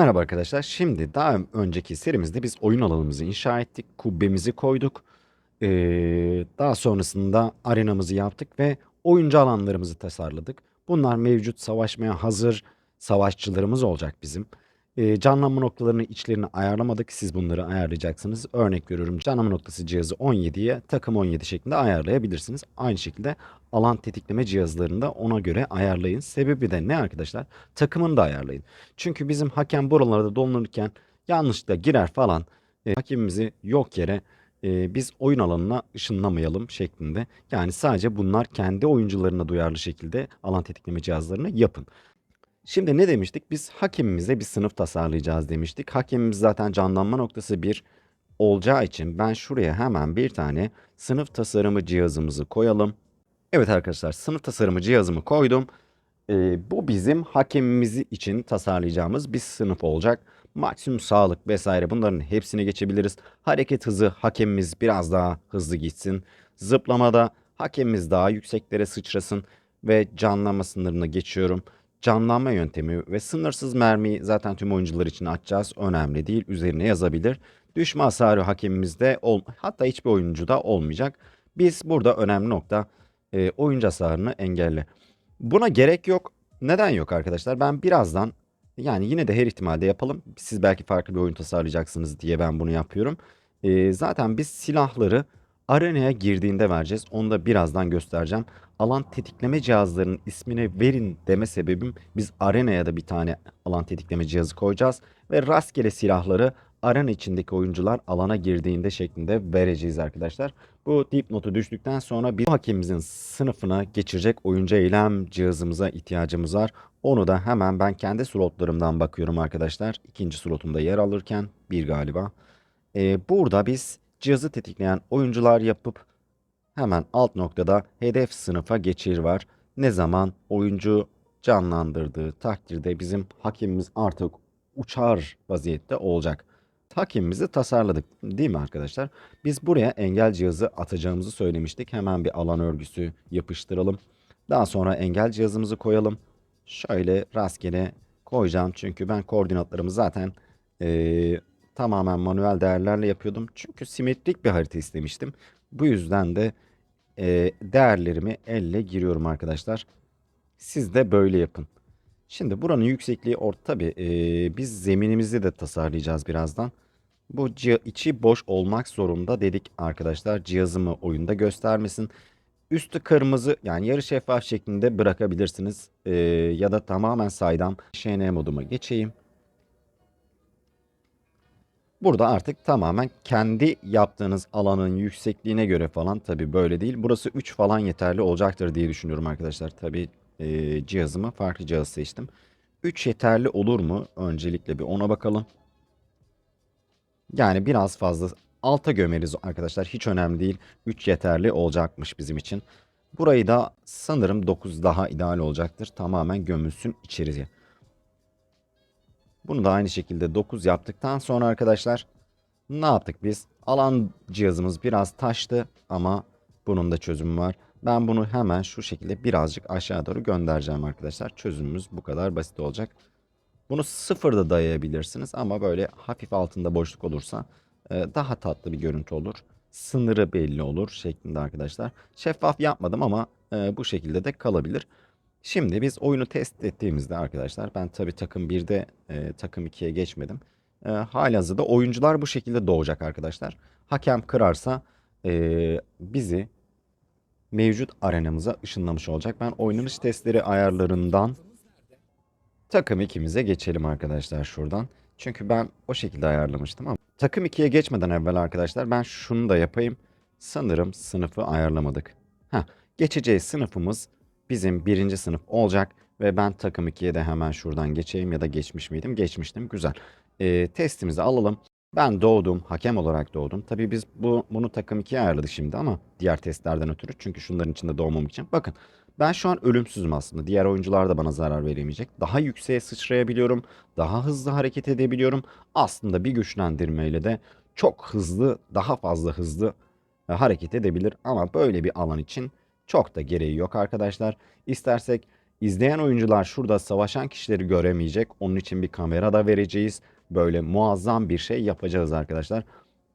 Merhaba arkadaşlar. Şimdi daha önceki serimizde biz oyun alanımızı inşa ettik. Kubbemizi koyduk. Ee, daha sonrasında arenamızı yaptık ve oyuncu alanlarımızı tasarladık. Bunlar mevcut savaşmaya hazır savaşçılarımız olacak bizim. Ee, canlanma noktalarını içlerini ayarlamadık. Siz bunları ayarlayacaksınız. Örnek veriyorum canlanma noktası cihazı 17'ye takım 17 şeklinde ayarlayabilirsiniz. Aynı şekilde alan tetikleme cihazlarını da ona göre ayarlayın. Sebebi de ne arkadaşlar? Takımını da ayarlayın. Çünkü bizim hakem buralarda dolanırken yanlışlıkla girer falan e, hakemimizi yok yere e, biz oyun alanına ışınlamayalım şeklinde. Yani sadece bunlar kendi oyuncularına duyarlı şekilde alan tetikleme cihazlarını yapın. Şimdi ne demiştik? Biz hakemimize bir sınıf tasarlayacağız demiştik. Hakemimiz zaten canlanma noktası bir olacağı için ben şuraya hemen bir tane sınıf tasarımı cihazımızı koyalım. Evet arkadaşlar sınıf tasarımı cihazımı koydum. Ee, bu bizim hakemimiz için tasarlayacağımız bir sınıf olacak. Maksimum sağlık vesaire bunların hepsine geçebiliriz. Hareket hızı hakemimiz biraz daha hızlı gitsin. Zıplamada hakemimiz daha yükseklere sıçrasın ve canlanma sınırını geçiyorum. Canlanma yöntemi ve sınırsız mermiyi zaten tüm oyuncular için açacağız. Önemli değil. Üzerine yazabilir. Düşme hasarı hakemimizde ol hatta hiçbir oyuncuda olmayacak. Biz burada önemli nokta e, oyuncu hasarını engelle. Buna gerek yok. Neden yok arkadaşlar? Ben birazdan yani yine de her ihtimalde yapalım. Siz belki farklı bir oyun tasarlayacaksınız diye ben bunu yapıyorum. E, zaten biz silahları arenaya girdiğinde vereceğiz. Onu da birazdan göstereceğim. Alan tetikleme cihazlarının ismini verin deme sebebim biz arenaya da bir tane alan tetikleme cihazı koyacağız. Ve rastgele silahları arena içindeki oyuncular alana girdiğinde şeklinde vereceğiz arkadaşlar. Bu dipnotu düştükten sonra bir hakemimizin sınıfına geçirecek oyuncu eylem cihazımıza ihtiyacımız var. Onu da hemen ben kendi slotlarımdan bakıyorum arkadaşlar. İkinci slotumda yer alırken bir galiba. Ee, burada biz cihazı tetikleyen oyuncular yapıp hemen alt noktada hedef sınıfa geçir var. Ne zaman oyuncu canlandırdığı takdirde bizim hakemimiz artık uçar vaziyette olacak. Hakemimizi tasarladık değil mi arkadaşlar? Biz buraya engel cihazı atacağımızı söylemiştik. Hemen bir alan örgüsü yapıştıralım. Daha sonra engel cihazımızı koyalım. Şöyle rastgele koyacağım çünkü ben koordinatlarımı zaten eee, tamamen manuel değerlerle yapıyordum. Çünkü simetrik bir harita istemiştim. Bu yüzden de eee, değerlerimi elle giriyorum arkadaşlar. Siz de böyle yapın. Şimdi buranın yüksekliği orta tabii eee, biz zeminimizi de tasarlayacağız birazdan. Bu içi boş olmak zorunda dedik arkadaşlar. Cihazımı oyunda göstermesin. Üstü kırmızı yani yarı şeffaf şeklinde bırakabilirsiniz. Eee, ya da tamamen saydam şn moduma geçeyim. Burada artık tamamen kendi yaptığınız alanın yüksekliğine göre falan tabii böyle değil. Burası 3 falan yeterli olacaktır diye düşünüyorum arkadaşlar. Tabii eee, cihazımı farklı cihaz seçtim. 3 yeterli olur mu? Öncelikle bir ona bakalım. Yani biraz fazla alta gömeriz arkadaşlar. Hiç önemli değil. 3 yeterli olacakmış bizim için. Burayı da sanırım 9 daha ideal olacaktır. Tamamen gömülsün içeriye. Bunu da aynı şekilde 9 yaptıktan sonra arkadaşlar ne yaptık biz? Alan cihazımız biraz taştı ama bunun da çözümü var. Ben bunu hemen şu şekilde birazcık aşağı doğru göndereceğim arkadaşlar. Çözümümüz bu kadar basit olacak. Bunu sıfırda dayayabilirsiniz ama böyle hafif altında boşluk olursa e, daha tatlı bir görüntü olur. Sınırı belli olur şeklinde arkadaşlar. Şeffaf yapmadım ama e, bu şekilde de kalabilir. Şimdi biz oyunu test ettiğimizde arkadaşlar ben tabii takım 1'de e, takım 2'ye geçmedim. E, halihazırda oyuncular bu şekilde doğacak arkadaşlar. Hakem kırarsa e, bizi mevcut arenamıza ışınlamış olacak. Ben oynanış testleri ayarlarından takım 2'mize geçelim arkadaşlar şuradan. Çünkü ben o şekilde ayarlamıştım ama takım 2'ye geçmeden evvel arkadaşlar ben şunu da yapayım. Sanırım sınıfı ayarlamadık. Heh, geçeceği sınıfımız bizim birinci sınıf olacak ve ben takım 2'ye de hemen şuradan geçeyim ya da geçmiş miydim? Geçmiştim. Güzel. Ee, testimizi alalım. Ben doğdum, hakem olarak doğdum. Tabii biz bu bunu takım 2'ye ayarladık şimdi ama diğer testlerden ötürü. Çünkü şunların içinde doğmam için. Bakın ben şu an ölümsüzüm aslında. Diğer oyuncular da bana zarar veremeyecek. Daha yükseğe sıçrayabiliyorum. Daha hızlı hareket edebiliyorum. Aslında bir güçlendirmeyle de çok hızlı, daha fazla hızlı e, hareket edebilir. Ama böyle bir alan için çok da gereği yok arkadaşlar. İstersek İzleyen oyuncular şurada savaşan kişileri göremeyecek. Onun için bir kamera da vereceğiz. Böyle muazzam bir şey yapacağız arkadaşlar.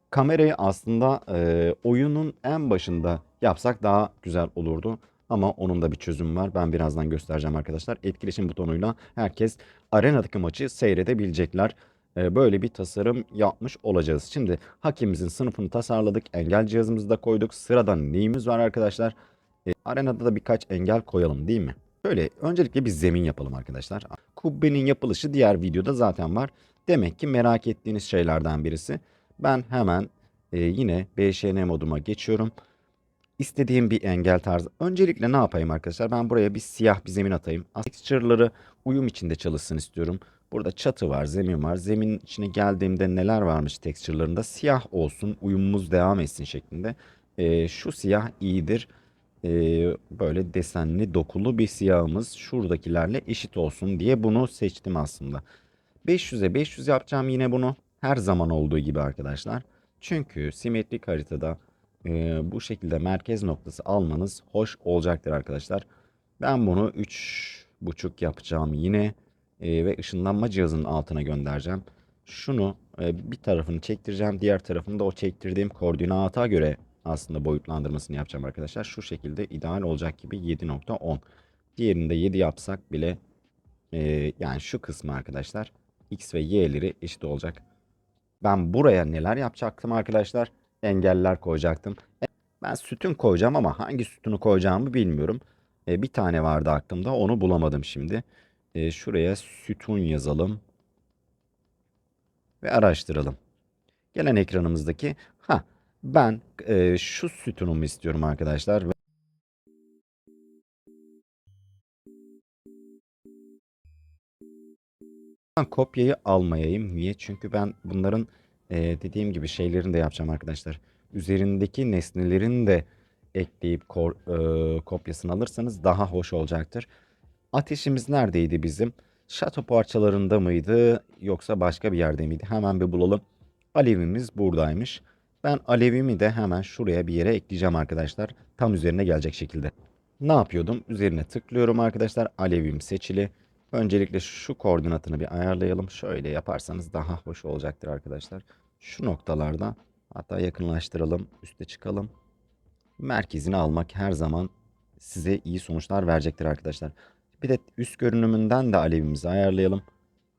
Kamerayı aslında e, oyunun en başında yapsak daha güzel olurdu. Ama onun da bir çözümü var. Ben birazdan göstereceğim arkadaşlar. Etkileşim butonuyla herkes arenadaki maçı seyredebilecekler. E, böyle bir tasarım yapmış olacağız. Şimdi hakemimizin sınıfını tasarladık. Engel cihazımızı da koyduk. Sırada neyimiz var arkadaşlar? E, arenada da birkaç engel koyalım değil mi? Şöyle öncelikle bir zemin yapalım arkadaşlar. Kubbenin yapılışı diğer videoda zaten var. Demek ki merak ettiğiniz şeylerden birisi. Ben hemen e, yine BŞN moduma geçiyorum. İstediğim bir engel tarzı. Öncelikle ne yapayım arkadaşlar? Ben buraya bir siyah bir zemin atayım. Texture'ları uyum içinde çalışsın istiyorum. Burada çatı var, zemin var. Zeminin içine geldiğimde neler varmış texture'larında? Siyah olsun, uyumumuz devam etsin şeklinde. E, şu siyah iyidir. E, böyle desenli, dokulu bir siyahımız şuradakilerle eşit olsun diye bunu seçtim aslında. 500'e 500 yapacağım yine bunu. Her zaman olduğu gibi arkadaşlar. Çünkü simetrik haritada e, bu şekilde merkez noktası almanız hoş olacaktır arkadaşlar. Ben bunu 3.5 yapacağım yine e, ve ışınlanma cihazının altına göndereceğim. Şunu e, bir tarafını çektireceğim. Diğer tarafını da o çektirdiğim koordinata göre aslında boyutlandırmasını yapacağım arkadaşlar. Şu şekilde ideal olacak gibi 7.10. Diğerini de 7 yapsak bile e, yani şu kısmı arkadaşlar x ve y'leri eşit olacak. Ben buraya neler yapacaktım arkadaşlar? Engeller koyacaktım. E, Ben sütun koyacağım ama hangi sütunu koyacağımı bilmiyorum. E, bir tane vardı aklımda onu bulamadım şimdi. E, şuraya sütun yazalım. Ve araştıralım. Gelen ekranımızdaki ha ben e, şu sütunumu istiyorum arkadaşlar. Ben kopyayı almayayım. Niye? Çünkü ben bunların e, dediğim gibi şeylerini de yapacağım arkadaşlar. Üzerindeki nesnelerin de ekleyip kor, e, kopyasını alırsanız daha hoş olacaktır. Ateşimiz neredeydi bizim? Şato parçalarında mıydı yoksa başka bir yerde miydi? Hemen bir bulalım. Alevimiz buradaymış. Ben alevimi de hemen şuraya bir yere ekleyeceğim arkadaşlar. Tam üzerine gelecek şekilde. Ne yapıyordum? Üzerine tıklıyorum arkadaşlar. Alevim seçili. Öncelikle şu koordinatını bir ayarlayalım. Şöyle yaparsanız daha hoş olacaktır arkadaşlar. Şu noktalarda hatta yakınlaştıralım. Üste çıkalım. Merkezini almak her zaman size iyi sonuçlar verecektir arkadaşlar. Bir de üst görünümünden de alevimizi ayarlayalım.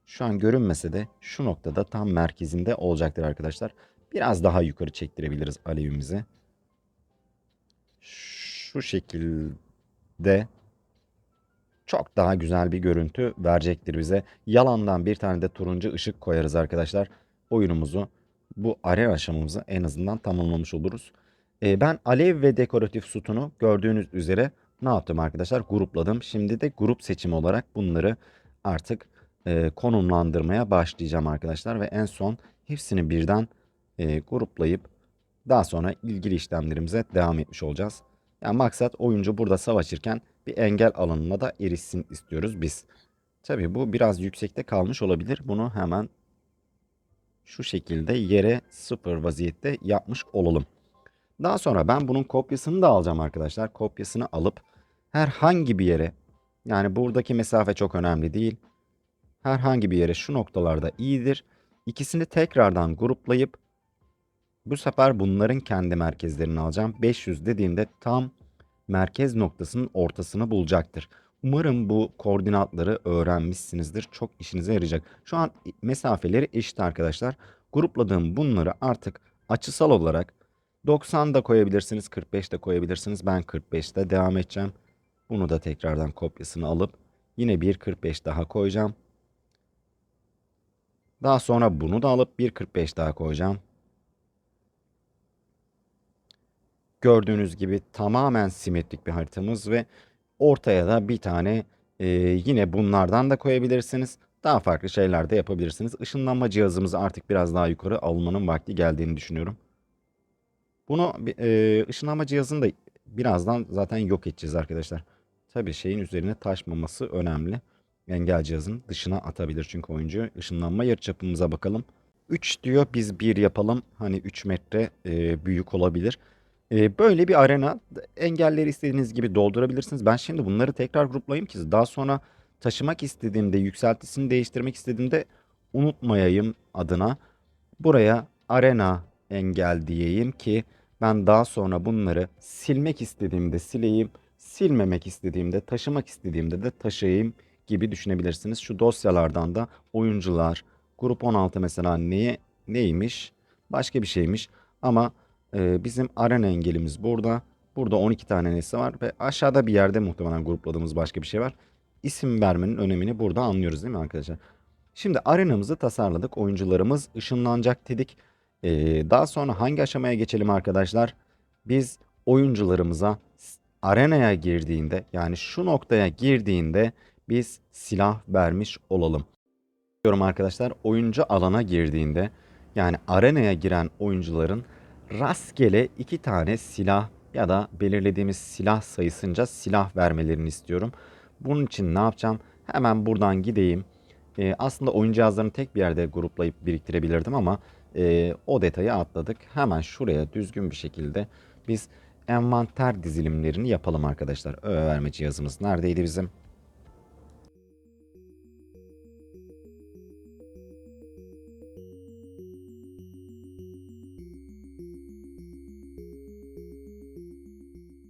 Şu an görünmese de şu noktada tam merkezinde olacaktır arkadaşlar. Biraz daha yukarı çektirebiliriz alevimizi. Şu şekilde çok daha güzel bir görüntü verecektir bize. Yalandan bir tane de turuncu ışık koyarız arkadaşlar. Oyunumuzu bu arena aşamamızı en azından tamamlamış oluruz. Ee, ben alev ve dekoratif sütunu gördüğünüz üzere ne yaptım arkadaşlar? Grupladım. Şimdi de grup seçimi olarak bunları artık e, konumlandırmaya başlayacağım arkadaşlar. Ve en son hepsini birden e, gruplayıp daha sonra ilgili işlemlerimize devam etmiş olacağız. Yani maksat oyuncu burada savaşırken bir engel alanına da erişsin istiyoruz biz. Tabii bu biraz yüksekte kalmış olabilir. Bunu hemen şu şekilde yere sıfır vaziyette yapmış olalım. Daha sonra ben bunun kopyasını da alacağım arkadaşlar. Kopyasını alıp herhangi bir yere yani buradaki mesafe çok önemli değil. Herhangi bir yere şu noktalarda iyidir. İkisini tekrardan gruplayıp bu sefer bunların kendi merkezlerini alacağım. 500 dediğimde tam merkez noktasının ortasını bulacaktır. Umarım bu koordinatları öğrenmişsinizdir. Çok işinize yarayacak. Şu an mesafeleri eşit arkadaşlar. Grupladığım bunları artık açısal olarak 90 da koyabilirsiniz, 45 de koyabilirsiniz. Ben 45'te devam edeceğim. Bunu da tekrardan kopyasını alıp yine bir 45 daha koyacağım. Daha sonra bunu da alıp bir 45 daha koyacağım. Gördüğünüz gibi tamamen simetrik bir haritamız ve ortaya da bir tane e, yine bunlardan da koyabilirsiniz. Daha farklı şeyler de yapabilirsiniz. Işınlanma cihazımızı artık biraz daha yukarı almanın vakti geldiğini düşünüyorum. Bunu e, ışınlanma cihazını da birazdan zaten yok edeceğiz arkadaşlar. Tabii şeyin üzerine taşmaması önemli. Engel cihazın dışına atabilir çünkü oyuncu. Işınlanma yarıçapımıza bakalım. 3 diyor biz 1 yapalım. Hani 3 metre e, büyük olabilir. Böyle bir arena engelleri istediğiniz gibi doldurabilirsiniz. Ben şimdi bunları tekrar gruplayayım ki daha sonra taşımak istediğimde, yükseltisini değiştirmek istediğimde unutmayayım adına. Buraya arena engel diyeyim ki ben daha sonra bunları silmek istediğimde sileyim, silmemek istediğimde, taşımak istediğimde de taşıyayım gibi düşünebilirsiniz. Şu dosyalardan da oyuncular, grup 16 mesela neye neymiş? Başka bir şeymiş. Ama e, bizim arena engelimiz burada. Burada 12 tane nesne var ve aşağıda bir yerde muhtemelen grupladığımız başka bir şey var. İsim vermenin önemini burada anlıyoruz değil mi arkadaşlar? Şimdi arenamızı tasarladık. Oyuncularımız ışınlanacak dedik. Ee, daha sonra hangi aşamaya geçelim arkadaşlar? Biz oyuncularımıza arenaya girdiğinde yani şu noktaya girdiğinde biz silah vermiş olalım. Diyorum arkadaşlar oyuncu alana girdiğinde yani arenaya giren oyuncuların rastgele iki tane silah ya da belirlediğimiz silah sayısınca silah vermelerini istiyorum. Bunun için ne yapacağım? Hemen buradan gideyim. Ee, aslında oyun cihazlarını tek bir yerde gruplayıp biriktirebilirdim ama e, o detayı atladık. Hemen şuraya düzgün bir şekilde biz envanter dizilimlerini yapalım arkadaşlar. Öğe verme cihazımız neredeydi bizim?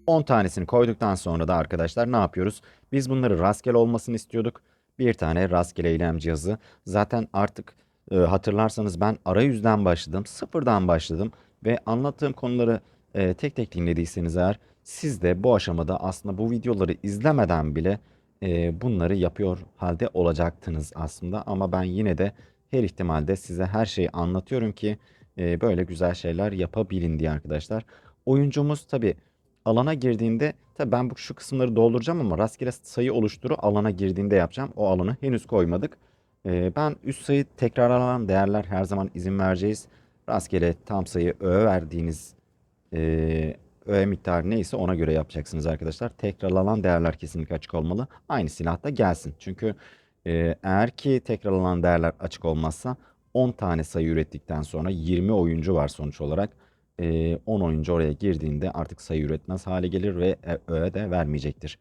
On tanesini koyduktan sonra da arkadaşlar ne yapıyoruz? Biz bunları rastgele olmasını istiyorduk. Bir tane rastgele eylem cihazı. Zaten artık e, hatırlarsanız ben arayüzden başladım. Sıfırdan başladım. Ve anlattığım konuları e, tek tek dinlediyseniz eğer siz de bu aşamada aslında bu videoları izlemeden bile e, bunları yapıyor halde olacaktınız aslında. Ama ben yine de her ihtimalde size her şeyi anlatıyorum ki e, böyle güzel şeyler yapabilin diye arkadaşlar. Oyuncumuz tabii alana girdiğinde tabii ben bu şu kısımları dolduracağım ama rastgele sayı oluşturu alana girdiğinde yapacağım. O alanı henüz koymadık. Ee, ben üst sayı tekrarlanan değerler her zaman izin vereceğiz. Rastgele tam sayı öğe verdiğiniz e, öğe miktarı neyse ona göre yapacaksınız arkadaşlar. Tekrarlanan değerler kesinlikle açık olmalı. Aynı silahta gelsin. Çünkü e, eğer ki tekrarlanan değerler açık olmazsa 10 tane sayı ürettikten sonra 20 oyuncu var sonuç olarak. E, 10 oyuncu oraya girdiğinde artık sayı üretmez hale gelir ve e, öğe de vermeyecektir.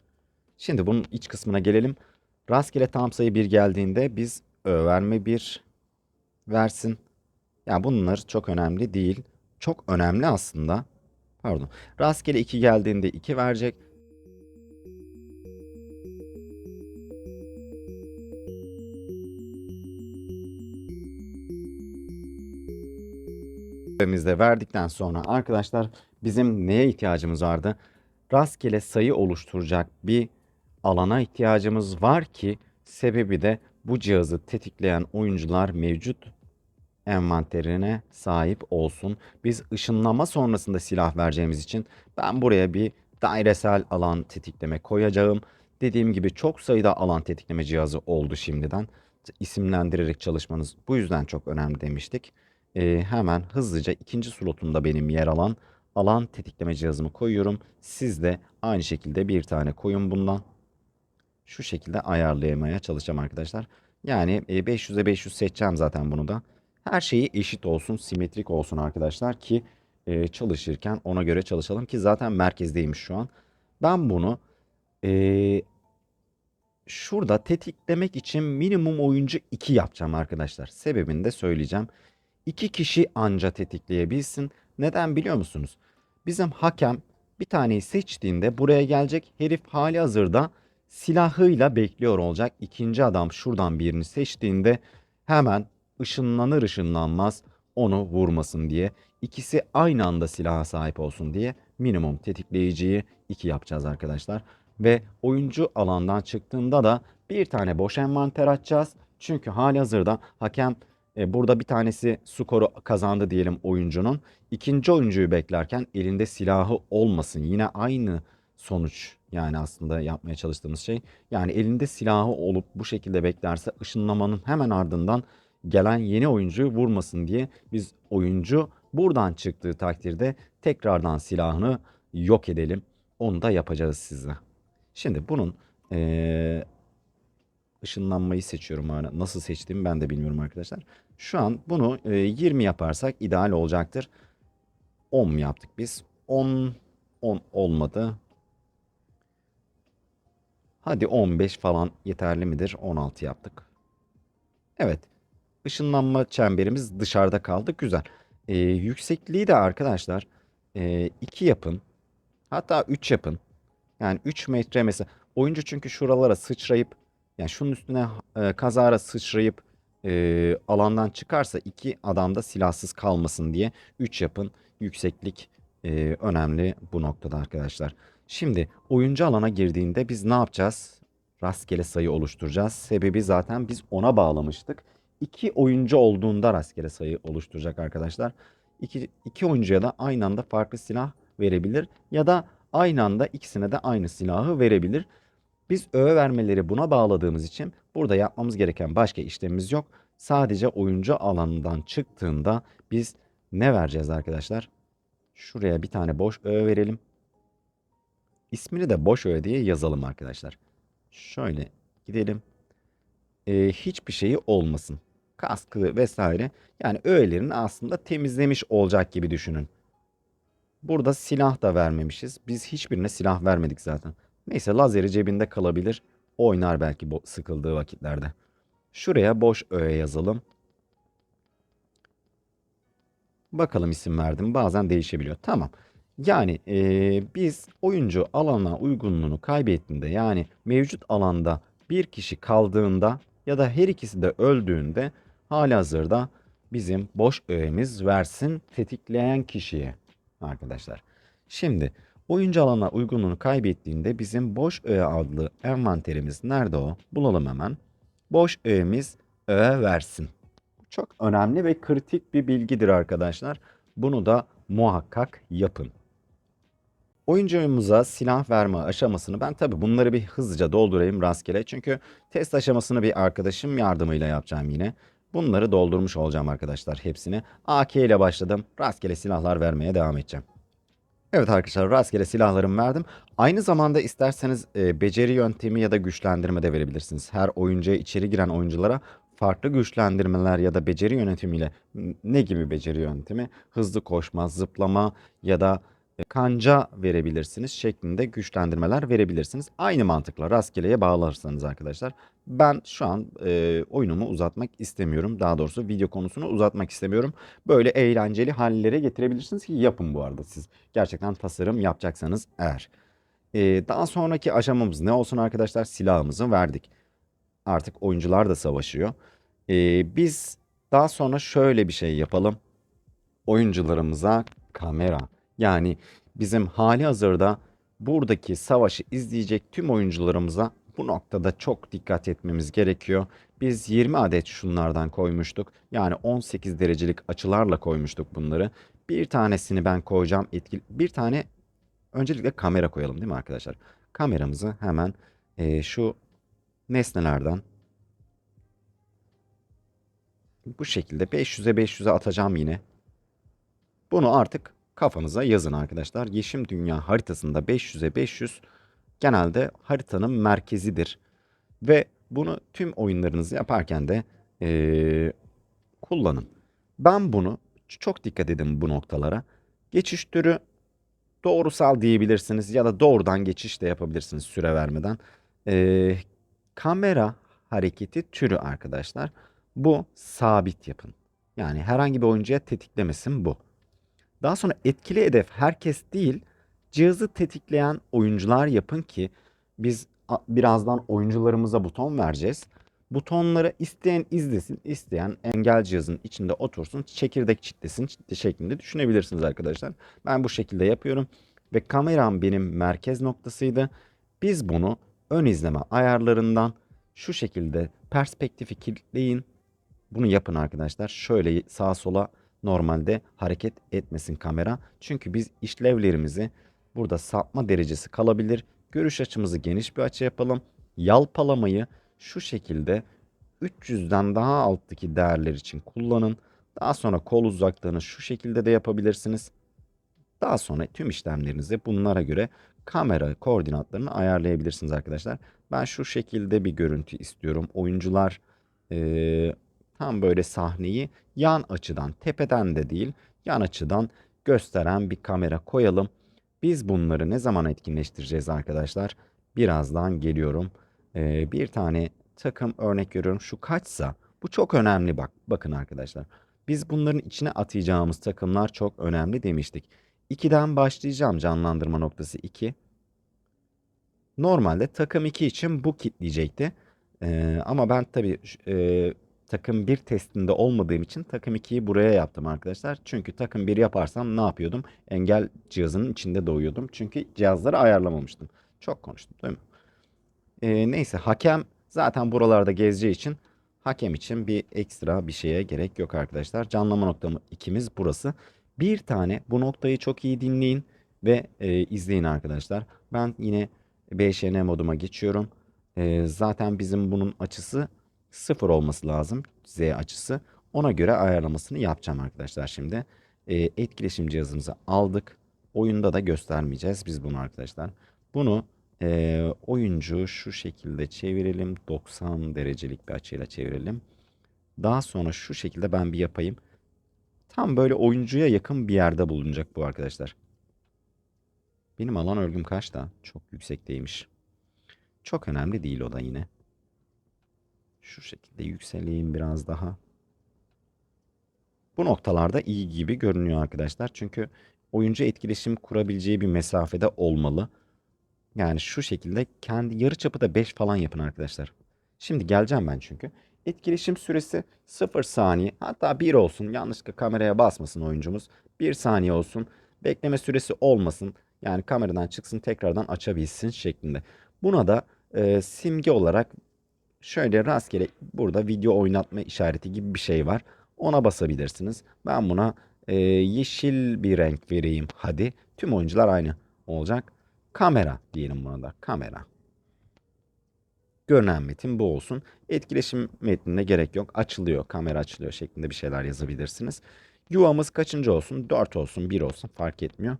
Şimdi bunun iç kısmına gelelim. Rastgele tam sayı 1 geldiğinde biz öğe verme 1 versin. Yani bunlar çok önemli değil. Çok önemli aslında. Pardon. Rastgele 2 geldiğinde 2 verecek. Öğemizde verdikten sonra arkadaşlar bizim neye ihtiyacımız vardı? Rastgele sayı oluşturacak bir alana ihtiyacımız var ki sebebi de bu cihazı tetikleyen oyuncular mevcut envanterine sahip olsun. Biz ışınlama sonrasında silah vereceğimiz için ben buraya bir dairesel alan tetikleme koyacağım. Dediğim gibi çok sayıda alan tetikleme cihazı oldu şimdiden. İsimlendirerek çalışmanız bu yüzden çok önemli demiştik. Ee, hemen hızlıca ikinci slotunda benim yer alan alan tetikleme cihazımı koyuyorum. Siz de aynı şekilde bir tane koyun bundan. Şu şekilde ayarlayamaya çalışacağım arkadaşlar. Yani e, 500'e 500 seçeceğim zaten bunu da. Her şeyi eşit olsun, simetrik olsun arkadaşlar ki e, çalışırken ona göre çalışalım ki zaten merkezdeymiş şu an. Ben bunu e, şurada tetiklemek için minimum oyuncu 2 yapacağım arkadaşlar. Sebebini de söyleyeceğim. 2 kişi anca tetikleyebilsin. Neden biliyor musunuz? Bizim hakem bir taneyi seçtiğinde buraya gelecek herif hali hazırda silahıyla bekliyor olacak. İkinci adam şuradan birini seçtiğinde hemen ışınlanır ışınlanmaz onu vurmasın diye. İkisi aynı anda silaha sahip olsun diye minimum tetikleyiciyi 2 yapacağız arkadaşlar. Ve oyuncu alandan çıktığında da bir tane boş envanter açacağız. Çünkü hali hazırda hakem burada bir tanesi skoru kazandı diyelim oyuncunun. İkinci oyuncuyu beklerken elinde silahı olmasın. Yine aynı sonuç yani aslında yapmaya çalıştığımız şey. Yani elinde silahı olup bu şekilde beklerse ışınlamanın hemen ardından gelen yeni oyuncuyu vurmasın diye biz oyuncu buradan çıktığı takdirde tekrardan silahını yok edelim. Onu da yapacağız sizle. Şimdi bunun eee, ışınlanmayı seçiyorum. hala. Nasıl seçtiğimi ben de bilmiyorum arkadaşlar. Şu an bunu eee, 20 yaparsak ideal olacaktır. 10 mu yaptık biz? 10 10 olmadı. Hadi 15 falan yeterli midir? 16 yaptık. Evet. Işınlanma çemberimiz dışarıda kaldı. Güzel. Ee, yüksekliği de arkadaşlar 2 yapın. Hatta 3 yapın. Yani 3 metre mesela. Oyuncu çünkü şuralara sıçrayıp yani şunun üstüne e, kazara sıçrayıp e, alandan çıkarsa iki adam da silahsız kalmasın diye 3 yapın. Yükseklik e, önemli bu noktada arkadaşlar. Şimdi oyuncu alana girdiğinde biz ne yapacağız? Rastgele sayı oluşturacağız. Sebebi zaten biz ona bağlamıştık. İki oyuncu olduğunda rastgele sayı oluşturacak arkadaşlar. İki, iki oyuncuya da aynı anda farklı silah verebilir ya da aynı anda ikisine de aynı silahı verebilir. Biz öğe vermeleri buna bağladığımız için burada yapmamız gereken başka işlemimiz yok. Sadece oyuncu alanından çıktığında biz ne vereceğiz arkadaşlar? Şuraya bir tane boş öğe verelim. İsmini de boş öğe diye yazalım arkadaşlar. Şöyle gidelim. Ee, hiçbir şeyi olmasın. Kaskı vesaire. Yani öğelerini aslında temizlemiş olacak gibi düşünün. Burada silah da vermemişiz. Biz hiçbirine silah vermedik zaten. Neyse lazeri cebinde kalabilir. Oynar belki sıkıldığı vakitlerde. Şuraya boş öğe yazalım. Bakalım isim verdim. Bazen değişebiliyor. Tamam. Yani eee, biz oyuncu alana uygunluğunu kaybettiğinde yani mevcut alanda bir kişi kaldığında ya da her ikisi de öldüğünde halihazırda bizim boş öğemiz versin tetikleyen kişiye arkadaşlar. Şimdi oyuncu alana uygunluğunu kaybettiğinde bizim boş öğe adlı envanterimiz nerede o? Bulalım hemen. Boş öğemiz öğe versin. Çok önemli ve kritik bir bilgidir arkadaşlar. Bunu da muhakkak yapın. Oyuncumuza silah verme aşamasını ben tabi bunları bir hızlıca doldurayım rastgele. Çünkü test aşamasını bir arkadaşım yardımıyla yapacağım yine. Bunları doldurmuş olacağım arkadaşlar hepsini. AK ile başladım. Rastgele silahlar vermeye devam edeceğim. Evet arkadaşlar rastgele silahlarımı verdim. Aynı zamanda isterseniz e, beceri yöntemi ya da güçlendirme de verebilirsiniz. Her oyuncuya içeri giren oyunculara farklı güçlendirmeler ya da beceri yönetimiyle ne gibi beceri yöntemi? Hızlı koşma, zıplama ya da kanca verebilirsiniz şeklinde güçlendirmeler verebilirsiniz. Aynı mantıkla rastgeleye bağlarsanız arkadaşlar. Ben şu an e, oyunumu uzatmak istemiyorum. Daha doğrusu video konusunu uzatmak istemiyorum. Böyle eğlenceli hallere getirebilirsiniz ki yapın bu arada siz. Gerçekten tasarım yapacaksanız eğer. E, daha sonraki aşamamız ne olsun arkadaşlar? Silahımızı verdik. Artık oyuncular da savaşıyor. E, biz daha sonra şöyle bir şey yapalım. Oyuncularımıza kamera yani bizim hali hazırda buradaki savaşı izleyecek tüm oyuncularımıza bu noktada çok dikkat etmemiz gerekiyor. Biz 20 adet şunlardan koymuştuk. Yani 18 derecelik açılarla koymuştuk bunları. Bir tanesini ben koyacağım etkili. Bir tane öncelikle kamera koyalım değil mi arkadaşlar? Kameramızı hemen eee, şu nesnelerden bu şekilde 500'e 500'e atacağım yine. Bunu artık kafanıza yazın arkadaşlar. Yeşim Dünya haritasında 500'e 500 genelde haritanın merkezidir. Ve bunu tüm oyunlarınızı yaparken de eee, kullanın. Ben bunu çok dikkat edin bu noktalara. Geçiş türü doğrusal diyebilirsiniz ya da doğrudan geçiş de yapabilirsiniz süre vermeden. Eee, kamera hareketi türü arkadaşlar. Bu sabit yapın. Yani herhangi bir oyuncuya tetiklemesin bu. Daha sonra etkili hedef herkes değil, cihazı tetikleyen oyuncular yapın ki biz birazdan oyuncularımıza buton vereceğiz. Butonları isteyen izlesin, isteyen engel cihazın içinde otursun, çekirdek çitlesin çit- şeklinde düşünebilirsiniz arkadaşlar. Ben bu şekilde yapıyorum ve kameram benim merkez noktasıydı. Biz bunu ön izleme ayarlarından şu şekilde perspektifi kilitleyin. Bunu yapın arkadaşlar. Şöyle sağa sola normalde hareket etmesin kamera. Çünkü biz işlevlerimizi burada sapma derecesi kalabilir. Görüş açımızı geniş bir açı yapalım. Yalpalamayı şu şekilde 300'den daha alttaki değerler için kullanın. Daha sonra kol uzaklığını şu şekilde de yapabilirsiniz. Daha sonra tüm işlemlerinizi bunlara göre kamera koordinatlarını ayarlayabilirsiniz arkadaşlar. Ben şu şekilde bir görüntü istiyorum. Oyuncular tam böyle sahneyi yan açıdan, tepeden de değil, yan açıdan gösteren bir kamera koyalım. Biz bunları ne zaman etkinleştireceğiz arkadaşlar? Birazdan geliyorum. Ee, bir tane takım örnek veriyorum. Şu kaçsa bu çok önemli bak. Bakın arkadaşlar. Biz bunların içine atayacağımız takımlar çok önemli demiştik. 2'den başlayacağım canlandırma noktası 2. Normalde takım 2 için bu kitleyecekti. Ee, ama ben tabii e, takım 1 testinde olmadığım için takım 2'yi buraya yaptım arkadaşlar. Çünkü takım 1 yaparsam ne yapıyordum? Engel cihazının içinde doğuyordum. Çünkü cihazları ayarlamamıştım. Çok konuştum değil mi? Ee, neyse hakem zaten buralarda gezeceği için hakem için bir ekstra bir şeye gerek yok arkadaşlar. Canlama noktamı ikimiz burası. Bir tane bu noktayı çok iyi dinleyin ve e, izleyin arkadaşlar. Ben yine BŞN moduma geçiyorum. E, zaten bizim bunun açısı sıfır olması lazım. Z açısı. Ona göre ayarlamasını yapacağım arkadaşlar şimdi. E, etkileşim cihazımızı aldık. Oyunda da göstermeyeceğiz biz bunu arkadaşlar. Bunu e, oyuncu şu şekilde çevirelim. 90 derecelik bir açıyla çevirelim. Daha sonra şu şekilde ben bir yapayım. Tam böyle oyuncuya yakın bir yerde bulunacak bu arkadaşlar. Benim alan örgüm kaçta? Çok yüksekteymiş. Çok önemli değil o da yine. Şu şekilde yükseleyim biraz daha. Bu noktalarda iyi gibi görünüyor arkadaşlar. Çünkü oyuncu etkileşim kurabileceği bir mesafede olmalı. Yani şu şekilde kendi yarı çapı da 5 falan yapın arkadaşlar. Şimdi geleceğim ben çünkü. Etkileşim süresi 0 saniye hatta 1 olsun. Yanlışlıkla kameraya basmasın oyuncumuz. 1 saniye olsun. Bekleme süresi olmasın. Yani kameradan çıksın tekrardan açabilsin şeklinde. Buna da e, simge olarak şöyle rastgele burada video oynatma işareti gibi bir şey var. Ona basabilirsiniz. Ben buna e, yeşil bir renk vereyim. Hadi tüm oyuncular aynı olacak. Kamera diyelim buna da. Kamera. Görünen metin bu olsun. Etkileşim metnine gerek yok. Açılıyor, kamera açılıyor şeklinde bir şeyler yazabilirsiniz. Yuvamız kaçıncı olsun? 4 olsun, 1 olsun fark etmiyor.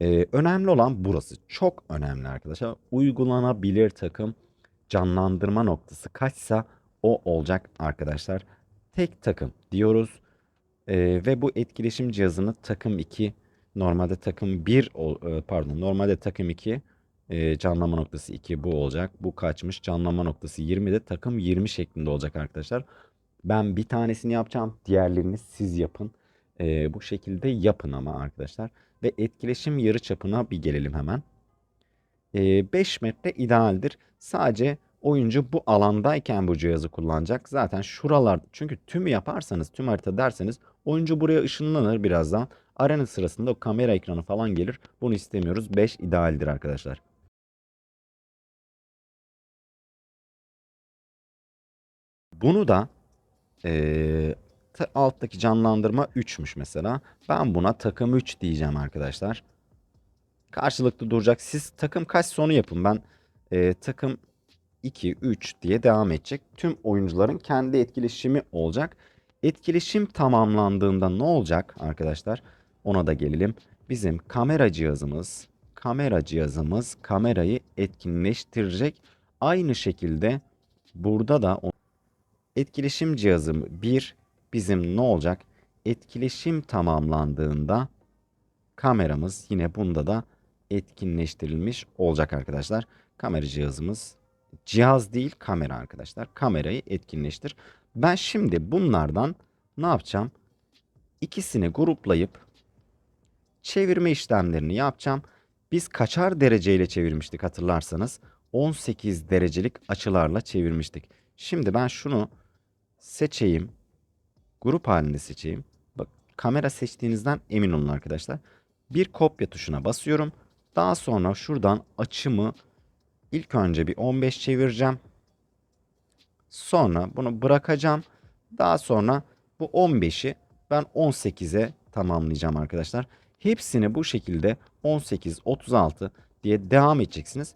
Ee, önemli olan burası. Çok önemli arkadaşlar. Uygulanabilir takım canlandırma noktası kaçsa o olacak arkadaşlar. Tek takım diyoruz. Ee, ve bu etkileşim cihazını takım 2 normalde takım 1 pardon normalde takım 2 e, canlama noktası 2 bu olacak. Bu kaçmış canlama noktası 20 de takım 20 şeklinde olacak arkadaşlar. Ben bir tanesini yapacağım. Diğerlerini siz yapın. E, bu şekilde yapın ama arkadaşlar. Ve etkileşim yarı çapına bir gelelim hemen. E, 5 metre idealdir. Sadece oyuncu bu alandayken bu cihazı kullanacak. Zaten şuralar çünkü tümü yaparsanız tüm harita derseniz oyuncu buraya ışınlanır birazdan. Arena sırasında o kamera ekranı falan gelir. Bunu istemiyoruz. 5 idealdir arkadaşlar. Bunu da ta- alttaki canlandırma 3'müş mesela. Ben buna takım 3 diyeceğim arkadaşlar. Karşılıklı duracak. Siz takım kaç sonu yapın. Ben eee, takım 2, 3 diye devam edecek. Tüm oyuncuların kendi etkileşimi olacak. Etkileşim tamamlandığında ne olacak arkadaşlar? Ona da gelelim. Bizim kamera cihazımız, kamera cihazımız kamerayı etkinleştirecek. Aynı şekilde burada da etkileşim cihazı 1 bizim ne olacak? Etkileşim tamamlandığında kameramız yine bunda da etkinleştirilmiş olacak arkadaşlar. Kamera cihazımız cihaz değil kamera arkadaşlar. Kamerayı etkinleştir. Ben şimdi bunlardan ne yapacağım? İkisini gruplayıp çevirme işlemlerini yapacağım. Biz kaçar dereceyle çevirmiştik hatırlarsanız? 18 derecelik açılarla çevirmiştik. Şimdi ben şunu seçeyim. Grup halinde seçeyim. Bak kamera seçtiğinizden emin olun arkadaşlar. Bir kopya tuşuna basıyorum. Daha sonra şuradan açımı ilk önce bir 15 çevireceğim. Sonra bunu bırakacağım. Daha sonra bu 15'i ben 18'e tamamlayacağım arkadaşlar. Hepsini bu şekilde 18, 36 diye devam edeceksiniz.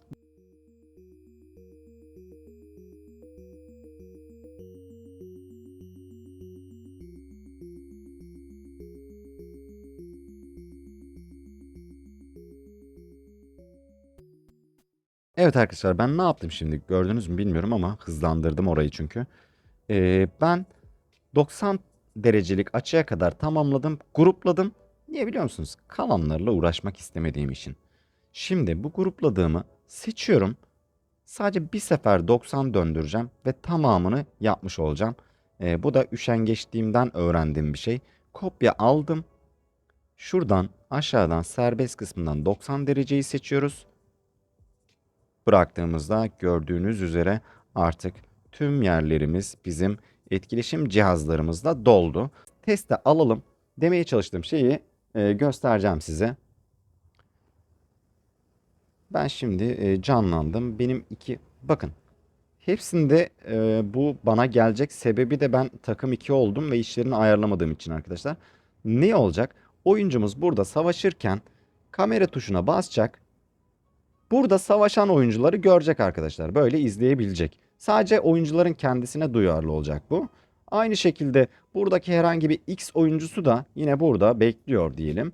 Evet arkadaşlar ben ne yaptım şimdi gördünüz mü bilmiyorum ama hızlandırdım orayı çünkü. Ee, ben 90 derecelik açıya kadar tamamladım, grupladım Niye biliyor musunuz? Kalanlarla uğraşmak istemediğim için. Şimdi bu grupladığımı seçiyorum. Sadece bir sefer 90 döndüreceğim ve tamamını yapmış olacağım. Ee, bu da üşengeçliğimden öğrendiğim bir şey. Kopya aldım. Şuradan aşağıdan serbest kısmından 90 dereceyi seçiyoruz. Bıraktığımızda gördüğünüz üzere artık tüm yerlerimiz bizim etkileşim cihazlarımızla doldu. Teste alalım. Demeye çalıştığım şeyi e, göstereceğim size. Ben şimdi e, canlandım. Benim iki bakın hepsinde e, bu bana gelecek sebebi de ben takım 2 oldum ve işlerini ayarlamadığım için arkadaşlar. Ne olacak? Oyuncumuz burada savaşırken kamera tuşuna basacak. Burada savaşan oyuncuları görecek arkadaşlar. Böyle izleyebilecek. Sadece oyuncuların kendisine duyarlı olacak bu. Aynı şekilde buradaki herhangi bir X oyuncusu da yine burada bekliyor diyelim.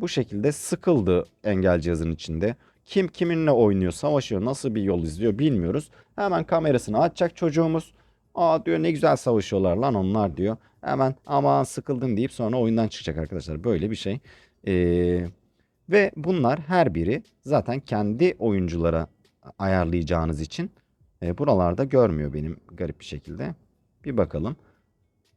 Bu şekilde sıkıldı engel cihazının içinde. Kim kiminle oynuyor, savaşıyor, nasıl bir yol izliyor bilmiyoruz. Hemen kamerasını açacak çocuğumuz. Aa diyor ne güzel savaşıyorlar lan onlar diyor. Hemen aman sıkıldım deyip sonra oyundan çıkacak arkadaşlar. Böyle bir şey. Ee, ve bunlar her biri zaten kendi oyunculara ayarlayacağınız için e, buralarda görmüyor benim garip bir şekilde. Bir bakalım.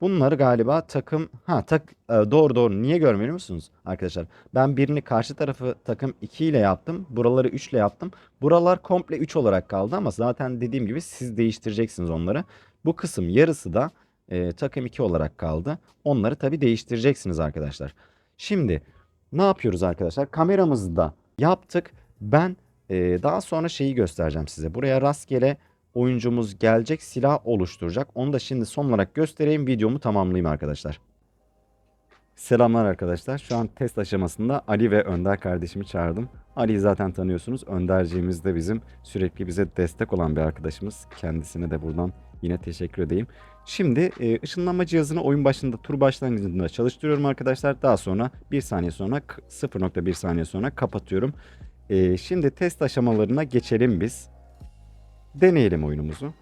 Bunları galiba takım ha tak e, doğru doğru niye görmüyor musunuz arkadaşlar? Ben birini karşı tarafı takım 2 ile yaptım. Buraları 3 ile yaptım. Buralar komple 3 olarak kaldı ama zaten dediğim gibi siz değiştireceksiniz onları. Bu kısım yarısı da e, takım 2 olarak kaldı. Onları tabi değiştireceksiniz arkadaşlar. Şimdi ne yapıyoruz arkadaşlar? Kameramızı da yaptık. Ben e, daha sonra şeyi göstereceğim size. Buraya rastgele oyuncumuz gelecek silah oluşturacak. Onu da şimdi son olarak göstereyim. Videomu tamamlayayım arkadaşlar. Selamlar arkadaşlar. Şu an test aşamasında Ali ve Önder kardeşimi çağırdım. Ali'yi zaten tanıyorsunuz. Önderciğimiz de bizim sürekli bize destek olan bir arkadaşımız. Kendisine de buradan yine teşekkür edeyim. Şimdi e, ışınlanma cihazını oyun başında tur başlangıcında çalıştırıyorum arkadaşlar. Daha sonra 1 saniye sonra 0.1 saniye sonra kapatıyorum. E, şimdi test aşamalarına geçelim biz. Deneyelim oyunumuzu.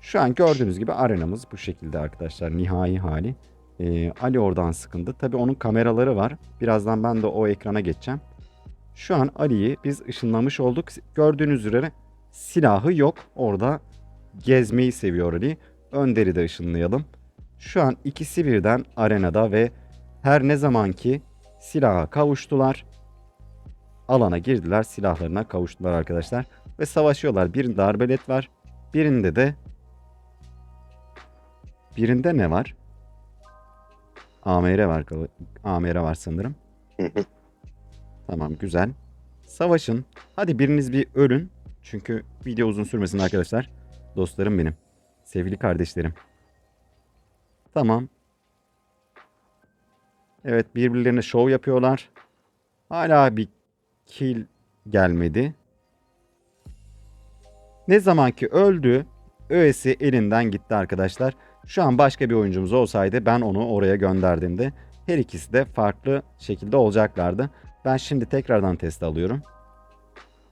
Şu an gördüğünüz gibi arenamız bu şekilde arkadaşlar nihai hali. Ee, Ali oradan sıkındı. Tabii onun kameraları var. Birazdan ben de o ekrana geçeceğim. Şu an Ali'yi biz ışınlamış olduk. Gördüğünüz üzere silahı yok. Orada gezmeyi seviyor Ali. Önder'i de ışınlayalım. Şu an ikisi birden arenada ve her ne zamanki silaha kavuştular. Alana girdiler, silahlarına kavuştular arkadaşlar ve savaşıyorlar. Birinde arbelet var. Birinde de birinde ne var? AMR var. AMR var sanırım. tamam güzel. Savaşın. Hadi biriniz bir ölün. Çünkü video uzun sürmesin arkadaşlar. Dostlarım benim. Sevgili kardeşlerim. Tamam. Evet birbirlerine şov yapıyorlar. Hala bir kill gelmedi. Ne zamanki öldü, öğesi elinden gitti arkadaşlar. Şu an başka bir oyuncumuz olsaydı ben onu oraya gönderdiğimde her ikisi de farklı şekilde olacaklardı. Ben şimdi tekrardan test alıyorum.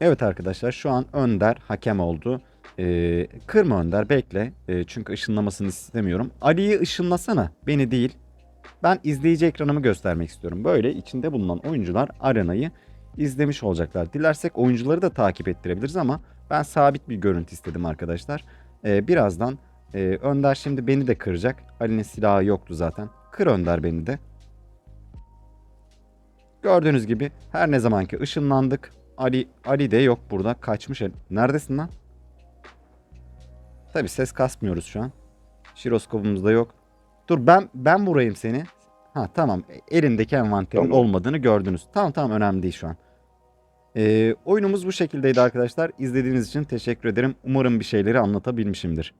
Evet arkadaşlar şu an Önder hakem oldu. Ee, kırma Önder bekle. Ee, çünkü ışınlamasını istemiyorum. Ali'yi ışınlasana beni değil. Ben izleyici ekranımı göstermek istiyorum. Böyle içinde bulunan oyuncular arenayı izlemiş olacaklar. Dilersek oyuncuları da takip ettirebiliriz ama ben sabit bir görüntü istedim arkadaşlar. Ee, birazdan e, Önder şimdi beni de kıracak. Ali'nin silahı yoktu zaten. Kır Önder beni de. Gördüğünüz gibi her ne zamanki ışınlandık. Ali Ali de yok burada. Kaçmış. Neredesin lan? Tabi ses kasmıyoruz şu an. Jiroskopumuz da yok. Dur ben ben vurayım seni. Ha tamam. Elindeki envanterin Tamam. olmadığını gördünüz. Tamam tamam önemli değil şu an. Ee, oyunumuz bu şekildeydi arkadaşlar. İzlediğiniz için teşekkür ederim. Umarım bir şeyleri anlatabilmişimdir.